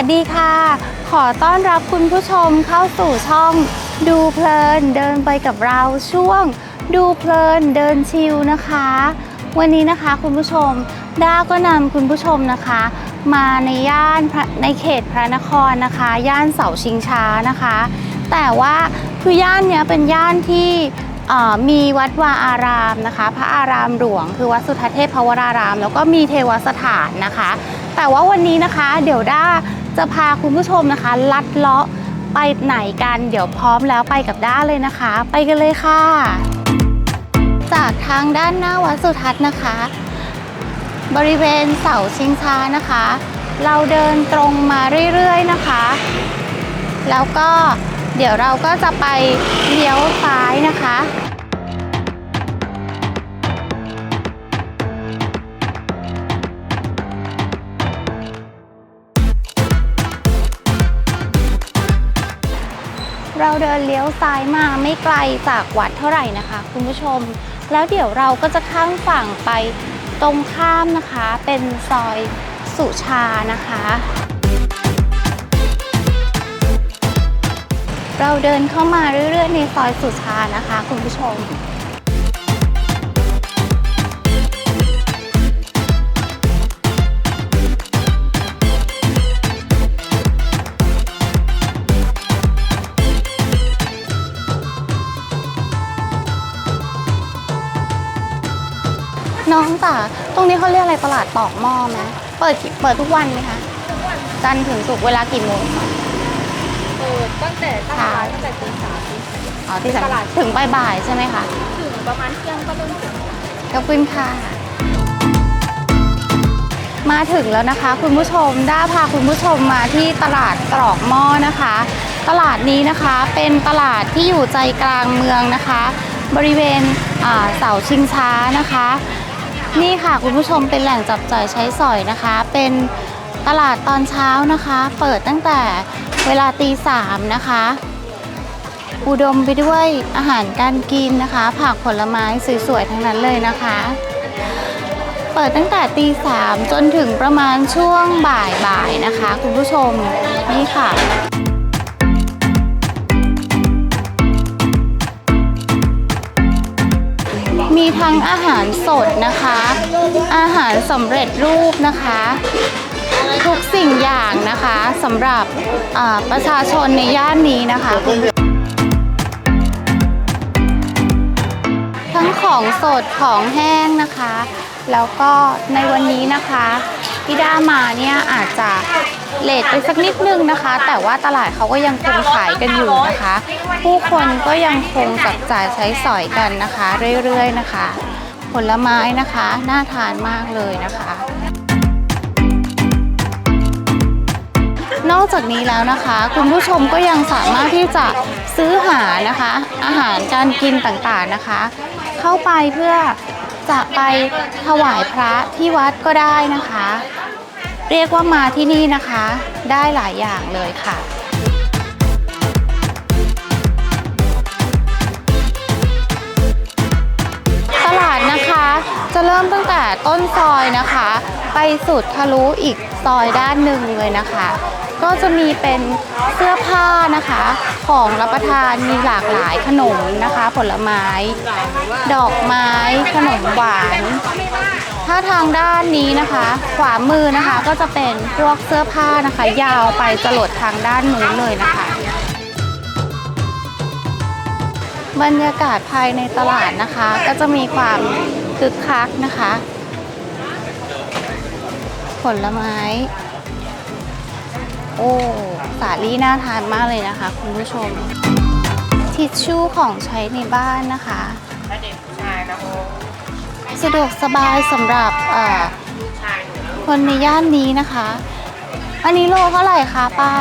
วัสดีค่ะ ขอต้อนรับคุณผู้ชมเข้าสู่ช่อง ดูเพลินเดินไปกับเราช่วง ดูเพลินเดินชิลนะคะ วันนี้นะคะคุณผู้ชมด้าก็นำคุณผู้ชมนะคะ มาในย่านในเขตพระนครนะคะ ย่านเสาชิงช้านะคะ แต่ว่าคือย่านเนี้ยเป็นย่านที่มีวัดวาอารามนะคะ พระอารามหลวง คือวัดสุทัศน์เทพวราราม แล้วก็มีเทวสถานนะคะ แต่ว่าวันนี้นะคะ เดี๋ยวด้า จะพาคุณผู้ชมนะคะ ลัดเลาะไปไหนกันเดี๋ยวพร้อมแล้วไปกับด้าเลยนะคะ ไปกันเลยค่ะ จากทางด้านหน้าวัดสุทัศน์นะคะ บริเวณเสาชิงช้านะคะ เราเดินตรงมาเรื่อยๆนะคะ แล้วก็เดี๋ยวเราก็จะไปเลี้ยวซ้ายนะคะ เดินเลี้ยวซ้ายมาไม่ไกลจากวัดเท่าไหร่นะคะ คุณผู้ชม แล้วเดี๋ยวเราก็จะข้ามฝั่งไปตรงข้ามนะคะ เป็นซอยสุชานะคะ เราเดินเข้ามาเรื่อยๆในซอยสุชานะคะ คุณผู้ชม น้องจ๋าตรงนี้เขาเรียกอะไรตลาดตอกหม้อไหมเปิดกี่เปิดทุกวันไหมคะ จันทร์ถึงศุกร์เวลากี่โมงคะ เปิดตั้งแต่ตั้งร้านตั้งแต่ตีสามอ๋อที่สามตลาดถึงบ่ายๆใช่ไหมคะ ถึงประมาณเที่ยงก็เริ่มถึงขอบคุณค่ะ มาถึงแล้วนะคะ คุณผู้ชมด้าพาคุณผู้ชมมาที่ตลาดตรอกหม้อนะคะ ตลาดนี้นะคะเป็นตลาดที่อยู่ใจกลางเมืองนะคะ บริเวณอ่าเสาชิงช้านะคะ นี่ค่ะคุณผู้ชมเป็นแหล่งจับจ่ายใช้สอยนะคะ เป็นตลาดตอนเช้านะคะ เปิดตั้งแต่เวลาตีสามนะคะ อุดมไปด้วยอาหารการกินนะคะ ผักผลไม้สวยๆทั้งนั้นเลยนะคะ เปิดตั้งแต่ตีสามจนถึงประมาณช่วงบ่ายๆนะคะ คุณผู้ชมนี่ค่ะ มีทั้งอาหารสดนะคะ อาหารสำเร็จรูปนะคะ ทุกสิ่งอย่างนะคะสำหรับประชาชนในย่านนี้นะคะ ทั้งของสดของแห้งนะคะ แล้วก็ในวันนี้นะคะ ที่ด้ามาเนี่ยอาจจะเลทไปสักนิดนึงนะคะ แต่ว่าตลาดเขาก็ยังคงขายกันอยู่นะคะ ผู้คนก็ยังคงจับจ่ายใช้สอยกันนะคะ เรื่อยๆนะคะ ผลไม้นะคะน่าทานมากเลยนะคะนอกจากนี้แล้วนะคะ คุณผู้ชมก็ยังสามารถที่จะซื้อหานะคะ อาหารการกินต่างๆนะคะ เข้าไปเพื่อ จะไปถวายพระที่วัดก็ได้นะคะ เรียกว่ามาที่นี่นะคะ ได้หลายอย่างเลยค่ะ ตลาดนะคะจะเริ่มตั้งแต่ต้นซอยนะคะ ไปสุดทะลุอีกซอยด้านหนึ่งเลยนะคะ ก็จะมีเป็นเสื้อผ้านะคะ ของรับประทานมีหลากหลายขนมนะคะ ผลไม้ ดอกไม้ ขนมหวาน ถ้าทางด้านนี้นะคะ ขวามือนะคะก็จะเป็นพวกเสื้อผ้านะคะ ยาวไปจรดทางด้านนู้นเลยนะคะบรรยากาศภายในตลาดนะคะ ก็จะมีความคึกคักนะคะ ผลไม้ โอ้ สาลี่น่าทานมากเลยนะคะ คุณผู้ชม ทิชชู่ของใช้ในบ้านนะคะสะดวกสบายสำหรับคนในย่านนี้นะคะ อันนี้โลเท่าไหร่คะป้า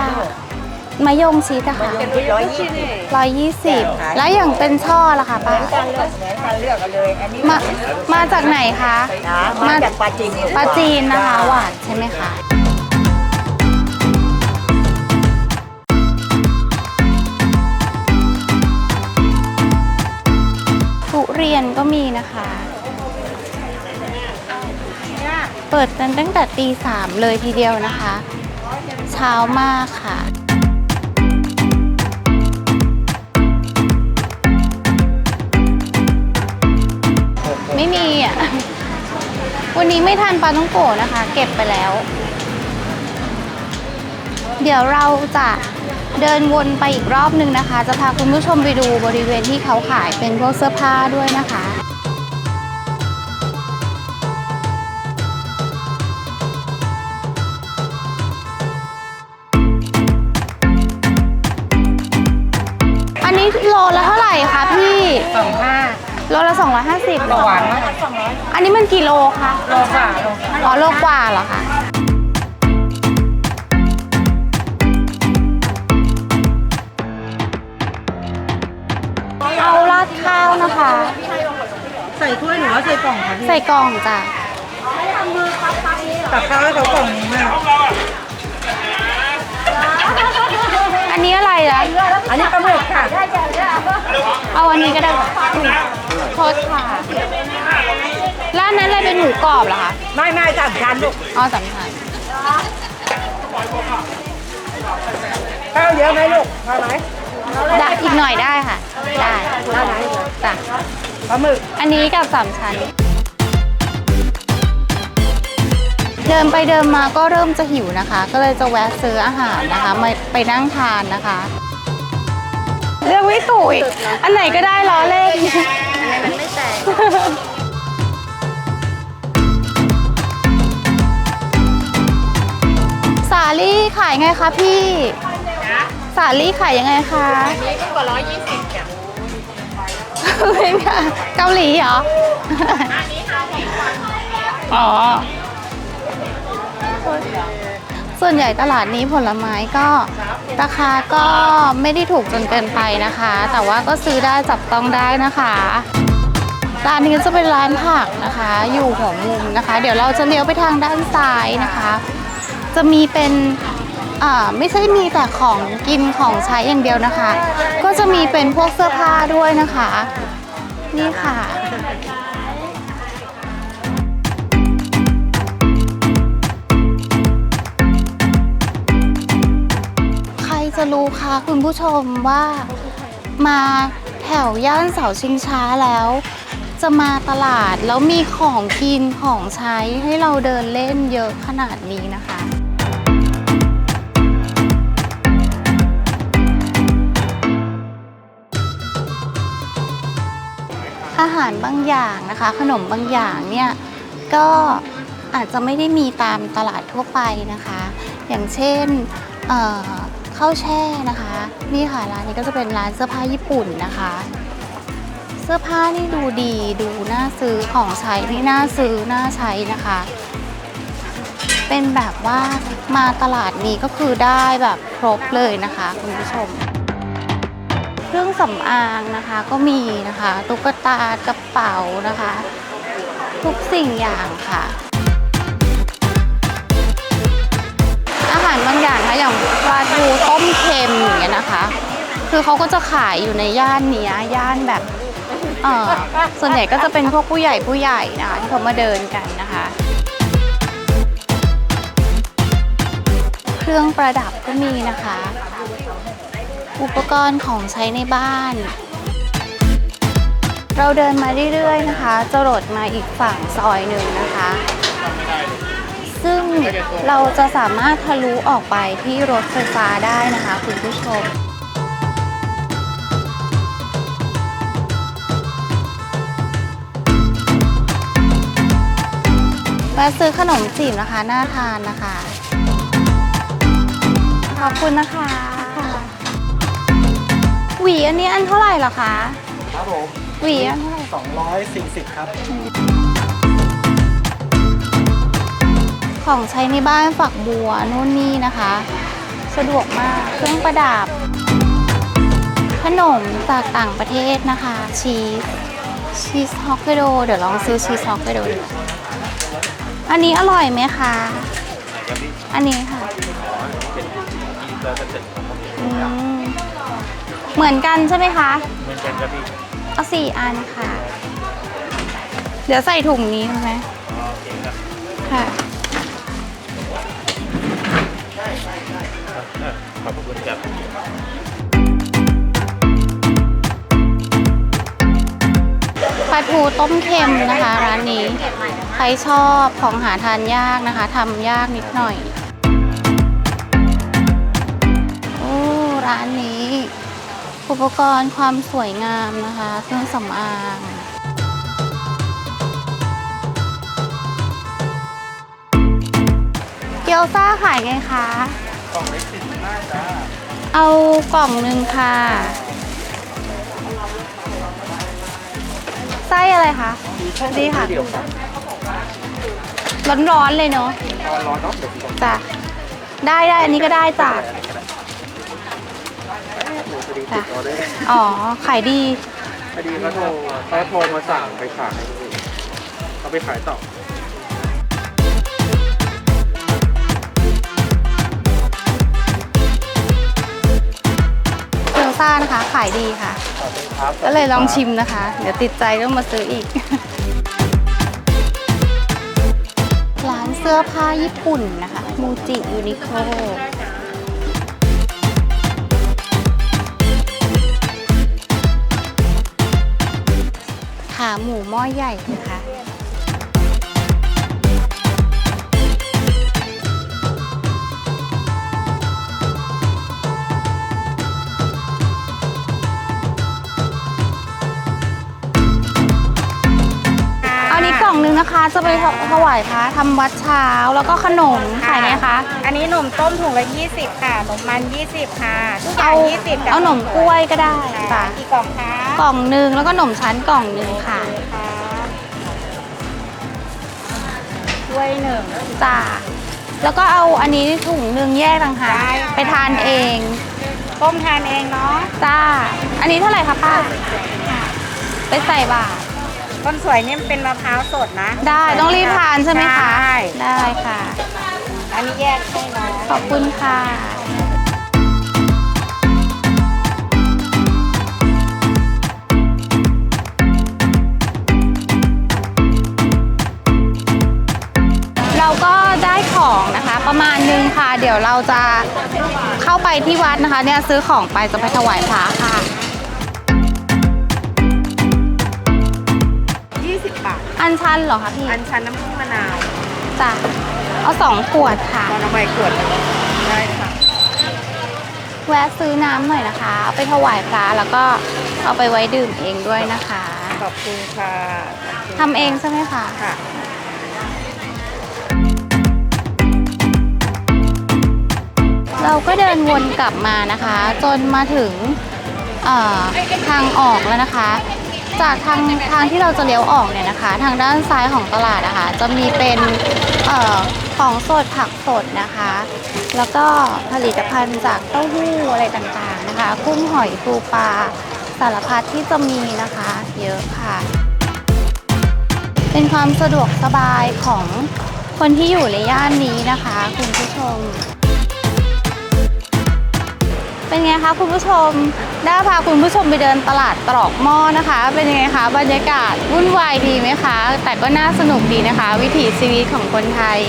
มายงชิดอะค่ะร้อยยี่สิบร้อยยี่สิบแล้วอย่างเป็นช่อล่ะคะป้าการเลือกแหนการเลือกกันเลยอันนี้มามาจากไหนคะนะมาจากปลาจีนปลาจีนนะคะหวานใช่ไหมคะทุเรียนก็มีนะคะ เปิดกันตั้งแต่ตีสามเลยทีเดียวนะคะ เช้ามากค่ะ ไม่มีอะ วันนี้ไม่ทันปลาต้องโกะนะคะ เก็บไปแล้ว เดี๋ยวเราจะเดินวนไปอีกรอบนึงนะคะ จะพาคุณผู้ชมไปดูบริเวณที่เขาขายเป็นพวกเสื้อผ้าด้วยนะคะอันนี้โลละเท่าไหร่คะพี่สองห้า โลละ250หวานมากอันนี้มันกี่โลคะโลกว่าโลอ๋อโลกว่าเหรอคะเอาราดข้าวนะคะ ใส่ถ้วยหรือว่าใส่กล่องคะพี่ใส่กล่องจ้ะตักข้าวให้เขากล่องนึงนะอันนี้อะไรล่ะ อาอันนี้ก็ได้ค่ะโทษค่ะร้านนั้นอะไรเป็นหมูกรอบเหรอคะไม่ไม่สามชั้นลูกอ๋อสำคัญข้าวเยอะไหมลูกพอไหมได้อีกหน่อยได้ค่ะ ได้ได้ไหมจ้ะปลาหมึกอันนี้กับสามชั้น เดินไปเดินมาก็เริ่มจะหิวนะคะ ก็เลยจะแวะซื้ออาหารนะคะมาไปนั่งทานนะคะ เลือกไม่ถูกอีกอันไหนก็ได้ล้อเล่นอันไหนมันไม่แตกสาลี่ขายไงคะพี่ สาลี่ขายยังไงคะอันนี้ก็กว่าร้อยยี่สิบจ้ะเป็นไงเกาหลีเหรอ อันนี้ค่ะอ๋อ ส่วนใหญ่ตลาดนี้ผลไม้ก็ราคาก็ไม่ได้ถูกจนเกินไปนะคะ แต่ว่าก็ซื้อได้จับต้องได้นะคะร้านนี้จะเป็นร้านผักนะคะ อยู่หัวมุมนะคะ เดี๋ยวเราจะเลี้ยวไปทางด้านซ้ายนะคะ จะมีเป็นอ่าไม่ใช่มีแต่ของกินของใช้อย่างเดียวนะคะ ก็จะมีเป็นพวกเสื้อผ้าด้วยนะคะ นี่ค่ะ รู้คะคุณผู้ชมว่ามาแถวย่านเสาชิงช้าแล้ว จะมาตลาดแล้วมีของกินของใช้ให้เราเดินเล่นเยอะขนาดนี้นะคะอาหารบางอย่างนะคะ ขนมบางอย่างเนี่ยก็อาจจะไม่ได้มีตามตลาดทั่วไปนะคะ อย่างเช่นเอ่อ ข้าวแช่นะคะ นี่ค่ะร้านนี้ก็จะเป็นร้านเสื้อผ้าญี่ปุ่นนะคะ เสื้อผ้านี่ดูดีดูน่าซื้อของใช้นี่น่าซื้อน่าใช้นะคะ เป็นแบบว่ามาตลาดนี้ก็คือได้แบบครบเลยนะคะ คุณผู้ชม เครื่องสำอางนะคะก็มีนะคะ ตุ๊กตากระเป๋านะคะ ทุกสิ่งอย่างค่ะ บางอย่างนะอย่างปลาทูต้มเค็มอย่างเงี้ยนะคะ คือเขาก็จะขายอยู่ในย่านเนี้ยย่านแบบเออส่วนใหญ่ก็จะเป็นพวกผู้ใหญ่ผู้ใหญ่นะคะที่เขามาเดินกันนะคะ เครื่องประดับก็มีนะคะ อุปกรณ์ของใช้ในบ้าน เราเดินมาเรื่อยๆนะคะ จะโดดมาอีกฝั่งซอยหนึ่งนะคะ ซึ่งเราจะสามารถทะลุออกไปที่รถไฟฟ้าได้นะคะคุณผู้ชมมาซื้อขนมจีบนะคะ น่าทานนะคะ ขอบคุณนะคะหวีอันนี้อันเท่าไหร่เหรอคะ ครับผมหวีอันเท่าไหร่ 240 ครับ ของใช้ในบ้านฝักบัวนู่นนี่นะคะ สะดวกมากเครื่องประดับ ขนมจากต่างประเทศนะคะ ชีสชีสฮอกไกโดเดี๋ยวลองซื้อชีสฮอกไกโดดูอันนี้อร่อยไหมคะ อันนี้ค่ะเหมือนกันใช่ไหมคะ เหมือนกันครับพี่เอาสี่อันค่ะ เดี๋ยวใส่ถุงนี้ใช่ไหมค่ะ ขอบคุณครับปลาทูต้มเค็มนะคะร้านนี้ ใครชอบของหาทานยากนะคะทำยากนิดหน่อยโอ้ร้านนี้ อุปกรณ์ความสวยงามนะคะ เครื่องสำอางเกี๊ยวซ่าขายไงคะกล่องเล็กสิบห้าจ้า เอากล่องหนึ่งค่ะ ไส้อะไรคะ ดีค่ะ เดียวครับร้อนๆเลยเนาะตอนร้อนเนาะเดี๋ยวผมจ้ะ ได้ได้อันนี้ก็ได้จ้ะ หนูพอดีติดออเดอร์อ๋อ ขายดี พอดีเขาโทรเขาโทรมาสั่งไปขายเขาไปขายต่อ ซ่านะคะ ขายดีค่ะ ขอบคุณครับก็เลยลองชิมนะคะ เดี๋ยวติดใจต้องมาซื้ออีก ร้านเสื้อผ้าญี่ปุ่นนะคะมูจิยูนิโคขาหมูหม้อใหญ่นะคะ นี้กล่องนึงนะคะจะไปถวายพระทำวัดเช้าแล้วก็ขนมขายไงคะ อันนี้หนมต้มถุงละ 20 ค่ะหนมมัน 20 ค่ะทุกอย่าเอาง20กับเอาหนมกล้วยก็ได้ค่ะค่ะกี่กล่องคะกล่องหนึ่งแล้วก็หนมชั้นกล่องหนึ่งค่ะค่ะถ้วยหนึ่งจ้าแล้วก็เอาอันนี้ถุงหนึ่งแยกต่างหากได้ค่ะไปทานเองต้มทานเองเนาะจ้า อันนี้เท่าไหร่คะป้า ไปใส่บาตร คนสวยเนี่ยเป็นมะพร้าวสดนะได้ต้องรีบทานใช่ไหมคะใช่ได้ค่ะ อันนี้แยกให้เนาะขอบคุณค่ะเราก็ได้ของนะคะประมาณนึงค่ะ เดี๋ยวเราจะเข้าไปที่วัดนะคะ เนี่ยซื้อของไปจะไปถวายพระค่ะ อันชันเหรอคะพี่อันชันน้ำผึ้งมะนาวจ้ะเอาสองขวดค่ะตอนเอาไปขวดได้ค่ะ แวะซื้อน้ำหน่อยนะคะเอาไปถวายพระแล้วก็เอาไปไว้ดื่มเองด้วยนะคะขอบคุณค่ะทำเองใช่ไหมคะค่ะ เราก็เดินวนกลับมานะคะ จนมาถึงเอ่อทางออกแล้วนะคะ จากทางทางที่เราจะเลี้ยวออกเนี่ยนะคะ ทางด้านซ้ายของตลาดนะคะ จะมีเป็นเอ่อของสดผักสดนะคะ แล้วก็ผลิตภัณฑ์จากเต้าหู้อะไรต่างๆนะคะ กุ้งหอยปูปลาสารพัดที่จะมีนะคะ เยอะค่ะ เป็นความสะดวกสบายของคนที่อยู่ในย่านนี้นะคะ คุณผู้ชม เป็นไงคะคุณผู้ชม ได้พาคุณผู้ชมไปเดินตลาดตรอกหม้อนะคะ เป็นยังไงคะบรรยากาศวุ่นวายดีไหมคะ แต่ก็น่าสนุกดีนะคะ วิถีชีวิตของคนไทย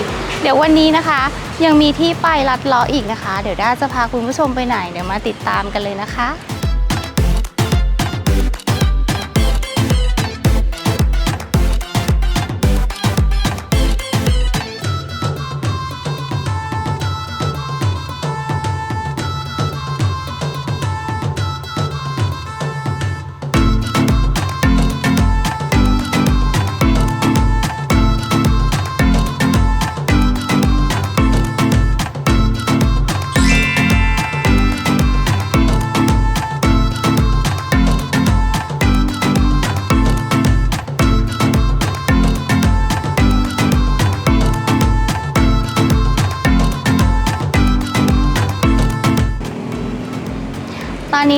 เดี๋ยววันนี้นะคะ ยังมีที่ไปลัดเลาะอีกนะคะ เดี๋ยวด้าจะพาคุณผู้ชมไปไหนเดี๋ยวมาติดตามกันเลยนะคะ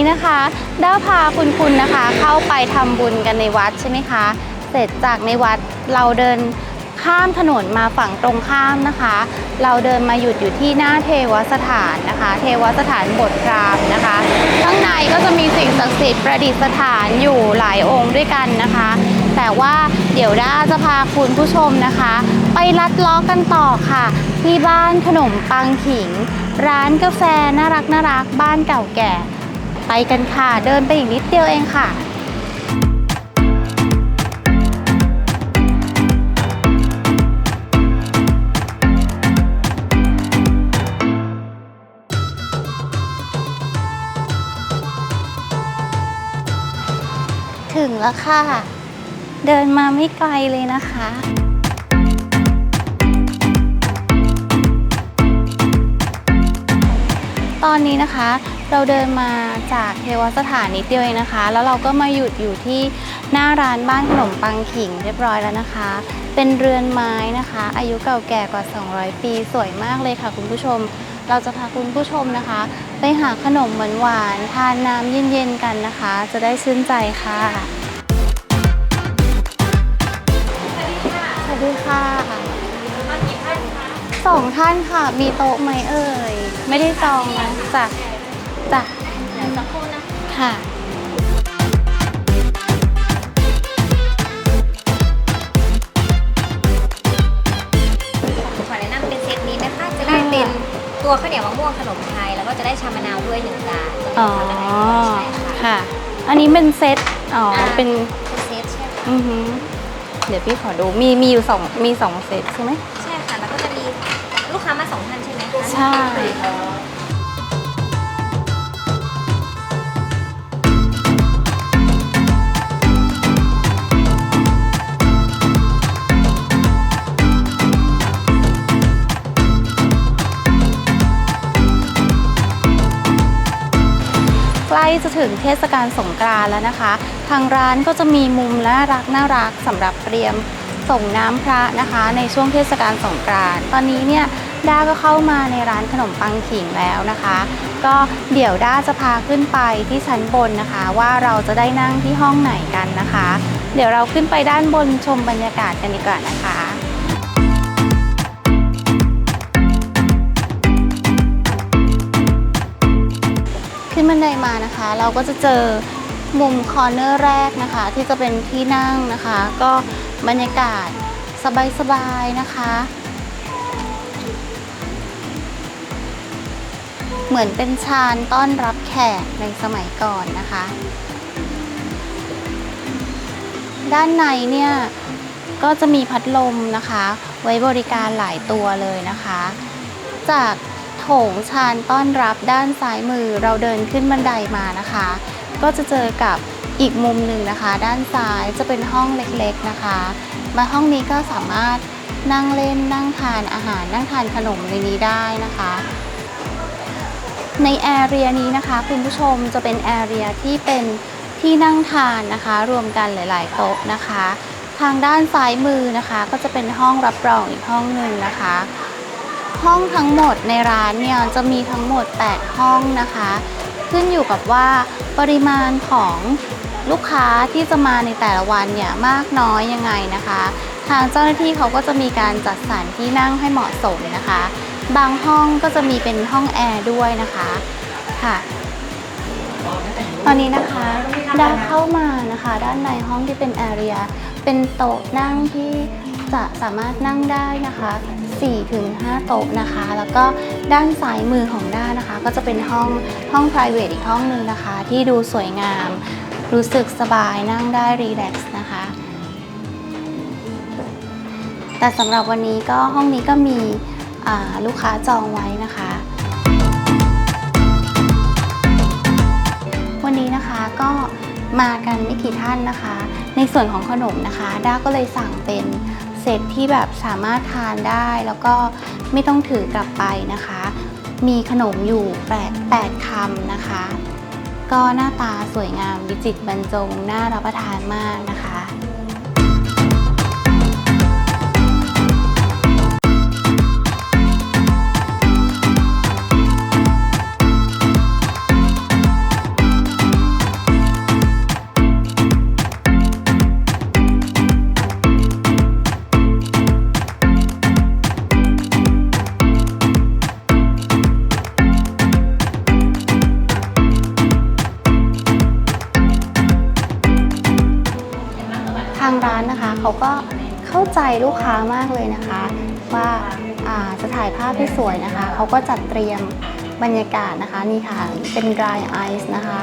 นี้นะคะได้พาคุณคุณนะคะ เข้าไปทำบุญกันในวัดใช่ไหมคะ เสร็จจากในวัดเราเดินข้ามถนนมาฝั่งตรงข้ามนะคะ เราเดินมาหยุดอยู่ที่หน้าเทวสถานนะคะ เทวสถานบทพรามนะคะ ข้างในก็จะมีสิ่งศักดิ์สิทธิ์ประดิษฐานอยู่หลายองค์ด้วยกันนะคะ แต่ว่าเดี๋ยวด้าจะพาคุณผู้ชมนะคะ ไปลัดล้อกันต่อค่ะ ที่บ้านขนมปังขิง ร้านกาแฟน่ารักน่ารักบ้านเก่าแก่ ไปกันค่ะ เดินไปอีกนิดเดียวเองค่ะถึงแล้วค่ะ เดินมาไม่ไกลเลยนะคะ ตอนนี้นะคะ เราเดินมาจากเทวสถานนิดเดียวเองนะคะ แล้วเราก็มาหยุดอยู่ที่หน้าร้านบ้านขนมปังขิงเรียบร้อยแล้วนะคะ เป็นเรือนไม้นะคะ อายุเก่าแก่กว่า 200 ปีสวยมากเลยค่ะคุณผู้ชม เราจะพาคุณผู้ชมนะคะ ไปหาขนมหวานๆทานน้ำเย็นๆกันนะคะ จะได้ชื่นใจค่ะ สวัสดีค่ะมากี่ท่านคะสองท่านค่ะ มีโต๊ะไหมเอ่ย ไม่ได้จองนะจ้ะ จ้ะเดี๋ยวสักครู่นะค่ะ ขอแนะนำเป็นเซตนี้นะคะ จะได้เป็นตัวข้าวเหนียวมะม่วงขนมไทย แล้วก็จะได้ชามะนาวด้วยหนึ่งจานอ๋อ ใช่ค่ะค่ะ อันนี้เป็นเซต อ๋ออ่าเป็น เป็นเซตใช่ค่ะ อือหือเดี๋ยวพี่ขอดู มีมีอยู่สองมีสองเซตใช่ไหม ใช่ค่ะ แล้วก็จะมีลูกค้ามาสองท่านใช่ไหมคะใช่ใก ล้จะถึงเทศกาลสงกรานต์แล้วนะคะ ทางร้านก็จะมีมุมน่ารักน่ารักสำหรับเตรียมส่งน้ำพระนะคะ ในช่วงเทศกาลสงกรานต์ตอนนี้เนี่ยด้าก็เข้ามาในร้านขนมปังขิงแล้วนะคะ ก็เดี๋ยวด้าจะพาขึ้นไปที่ชั้นบนนะคะ ว่าเราจะได้นั่งที่ห้องไหนกันนะคะ เดี๋ยวเราขึ้นไปด้านบนชมบรรยากาศกันดีกว่านะคะ ขึ้นบันไดมานะคะ เราก็จะเจอมุมคอร์เนอร์แรกนะคะ ที่จะเป็นที่นั่งนะคะ ก็บรรยากาศสบายๆนะคะ เหมือนเป็นชานต้อนรับแขกในสมัยก่อนนะคะ ด้านในเนี่ยก็จะมีพัดลมนะคะ ไว้บริการหลายตัวเลยนะคะ จาก โถงชานต้อนรับด้านซ้ายมือเราเดินขึ้นบันไดมานะคะ ก็จะเจอกับอีกมุมหนึ่งนะคะ ด้านซ้ายจะเป็นห้องเล็กๆนะคะ มาห้องนี้ก็สามารถนั่งเล่นนั่งทานอาหารนั่งทานขนมในนี้ได้นะคะ ในแอเรียนี้นะคะคุณผู้ชมจะเป็นแอเรียที่เป็นที่นั่งทานนะคะ รวมกันหลาย ๆ โต๊ะนะคะ ทางด้านซ้ายมือนะคะ ก็จะเป็นห้องรับรองอีกห้องหนึ่งนะคะ ห้องทั้งหมดในร้านเนี่ยจะมีทั้งหมด 8 ห้องนะคะ ขึ้นอยู่กับว่าปริมาณของลูกค้าที่จะมาในแต่ละวันเนี่ยมากน้อยยังไงนะคะ ทางเจ้าหน้าที่เขาก็จะมีการจัดสรรที่นั่งให้เหมาะสมนะคะ บางห้องก็จะมีเป็นห้องแอร์ด้วยนะคะค่ะ ตอนนี้นะคะได้เข้ามานะคะ ด้านในห้องที่เป็นแอเรียเป็นโต๊ะนั่งที่จะสามารถนั่งได้นะคะ 4ถึง5โต๊ะนะคะ แล้วก็ด้านซ้ายมือของด้านนะคะ ก็จะเป็นห้องห้อง private อีกห้องหนึ่งนะคะ ที่ดูสวยงาม รู้สึกสบายนั่งได้รีแลกซ์นะคะ แต่สำหรับวันนี้ก็ห้องนี้ก็มีลูกค้าจองไว้นะคะวันนี้นะคะก็มากันไม่กี่ท่านนะคะ ในส่วนของขนมนะคะ ด้าก็เลยสั่งเป็น เซตที่แบบสามารถทานได้แล้วก็ไม่ต้องถือกลับไปนะคะ มีขนมอยู่8 8คำนะคะ ก็หน้าตาสวยงามวิจิตรบรรจงน่ารับประทานมากนะคะางร้านนะคะ เขาก็เข้าใจลูกค้ามากเลยนะคะ ว่าจะถ่ายภาพให้สวยนะคะ เขาก็จัดเตรียมบรรยากาศนะคะนี่ค่ะเป็น dry ice นะคะ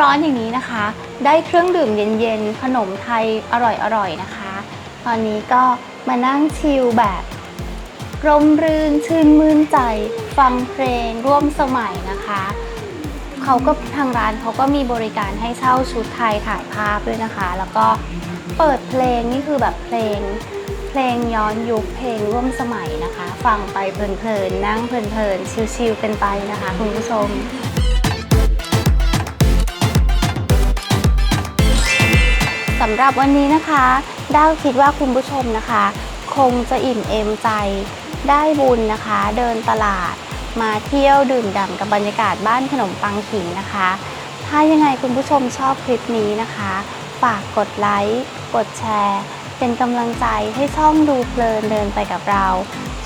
ร้อนๆอย่างนี้นะคะ ได้เครื่องดื่มเย็นๆ ขนมไทยอร่อยๆนะคะ ตอนนี้ก็มานั่งชิลแบบร่มรื่นชื่นมื่นใจ ฟังเพลงร่วมสมัยนะคะเขาก็ทางร้านเขาก็มีบริการให้เช่าชุดไทยถ่ายภาพด้วยนะคะ แล้วก็เปิดเพลงนี่คือแบบเพลงเพลงย้อนยุคเพลงร่วมสมัยนะคะ ฟังไปเพลินๆนั่งเพลินๆชิลๆกันไปนะคะ คุณผู้ชม สำหรับวันนี้นะคะด้าวคิดว่าคุณผู้ชมนะคะ คงจะอิ่มเอมใจได้บุญนะคะ เดินตลาดมาเที่ยวดื่มด่ำกับบรรยากาศบ้านขนมปังขิงนะคะ ถ้ายังไงคุณผู้ชมชอบคลิปนี้นะคะ ฝากกดไลค์กดแชร์ เป็นกำลังใจให้ช่องดูเพลินเดินไปกับเรา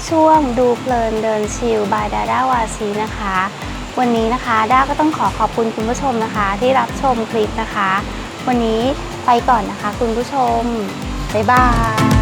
ช่วงดูเพลินเดินชิลบายดาด้าวาซีนะคะ วันนี้นะคะด้าก็ต้องขอขอบคุณคุณผู้ชมนะคะ ที่รับชมคลิปนะคะ วันนี้ไปก่อนนะคะคุณผู้ชม บ๊ายบาย